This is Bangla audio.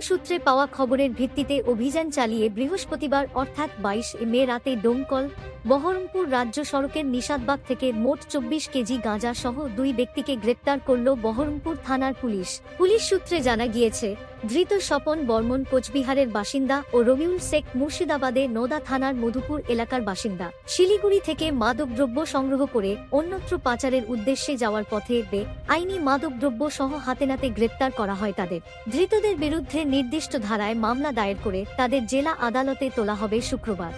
সূত্রে পাওয়া খবরের ভিত্তিতে অভিযান চালিয়ে বৃহস্পতিবার, অর্থাৎ বাইশ মে রাতে ডোমকল বহরমপুর রাজ্য সড়কের নিষাদবাগ থেকে মোট চব্বিশ কেজি গাঁজা সহ দুই ব্যক্তিকে গ্রেপ্তার করল বহরমপুর থানার পুলিশ। পুলিশ সূত্রে জানা গিয়েছে ধৃত স্বপন বর্মন কোচবিহারের বাসিন্দা ও রবিউল শেখ মুর্শিদাবাদে নোদা থানার মধুপুর এলাকার বাসিন্দা। শিলিগুড়ি থেকে মাদকদ্রব্য সংগ্রহ করে অন্যত্র পাচারের উদ্দেশ্যে যাওয়ার পথে বে আইনি মাদকদ্রব্য সহ হাতে নাতে গ্রেপ্তার করা হয় তাদের। ধৃতদের বিরুদ্ধে নির্দিষ্ট ধারায় মামলা দায়ের করে তাদের জেলা আদালতে তোলা হবে শুক্রবার।